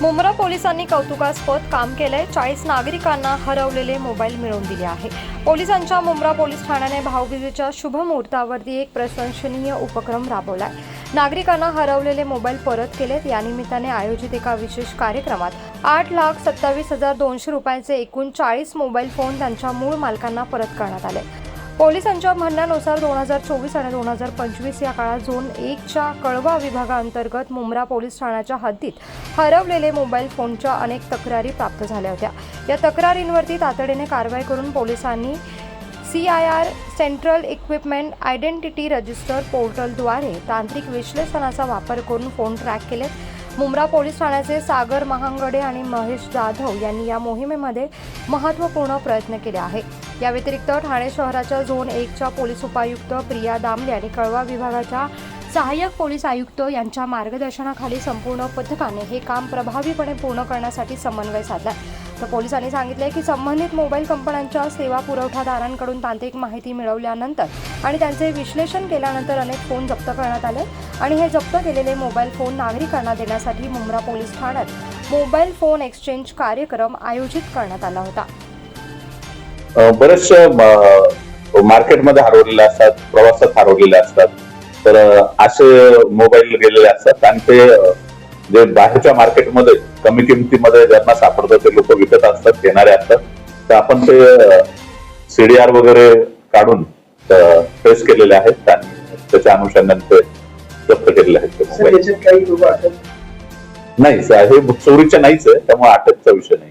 मुंब्रा पोलिसांनी कौतुकास्पद काम केलंय. चाळीस नागरिकांना हरवलेले मोबाईल मिळवून दिले आहे. पोलिसांच्या मुंब्रा पोलीस ठाण्याने भाऊबीजेच्या शुभ मुहूर्तावरती एक प्रशंसनीय उपक्रम राबवलाय. नागरिकांना हरवलेले मोबाईल परत केलेत. या निमित्ताने आयोजित एका विशेष कार्यक्रमात आठ लाख सत्तावीस हजार दोनशे रुपयांचे एकूण चाळीस मोबाईल फोन त्यांच्या मूळ मालकांना परत करण्यात आले. पोलिसांच्या म्हणण्यानुसार दोन हजार चोवीस आणि दोन हजार पंचवीस या काळात झोन एकच्या कळवा विभागाअंतर्गत मुंब्रा पोलीस ठाण्याच्या हद्दीत हरवलेले मोबाईल फोनच्या अनेक तक्रारी प्राप्त झाल्या होत्या. या तक्रारींवरती तातडीने कारवाई करून पोलिसांनी C I R central equipment identity register पोर्टलद्वारे तांत्रिक विश्लेषणाचा वापर करून फोन ट्रॅक केले. मुंब्रा पोलीस ठाण्याचे सागर महांगडे आणि महेश जाधव यांनी या मोहिमेमध्ये महत्त्वपूर्ण प्रयत्न केले आहे या व्यतिरिक्त ठाणे शहराच्या झोन एकच्या पोलीस उपायुक्त प्रिया दामले आणि कळवा विभागाच्या सहाय्यक पोलीस आयुक्त यांच्या मार्गदर्शनाखाली संपूर्ण पथकाने हे काम प्रभावीपणे पूर्ण करण्यासाठी समन्वय साधला. तर पोलिसांनी सांगितले की संबंधित मोबाईल कंपन्यांच्या सेवा पुरवठादारांकडून तांत्रिक माहिती मिळवल्यानंतर आणि त्यांचे विश्लेषण केल्यानंतर अनेक फोन जप्त करण्यात आले आणि हे जप्त केलेले मोबाईल फोन नागरिकांना देण्यासाठी मुंब्रा पोलीस ठाण्यात मोबाईल फोन एक्सचेंज कार्यक्रम आयोजित करण्यात आला होता. बरेचशा मार्केटमध्ये हरवलेले असतात प्रवासात हरवलेले असतात. तर असे मोबाईल गेलेले असतात आणि ते जे बाहेरच्या मार्केटमध्ये कमी किमतीमध्ये ज्यांना सापडतं ते लोक विकत असतात घेणारे असतात. तर आपण ते सीडीआर वगैरे काढून ट्रेस केलेले आहेत. आणि त्याच्या अनुषंगाने ते जप्त केलेले आहेत नाही हे चोरीचे नाहीच आहे. त्यामुळे अटकचा विषय नाही.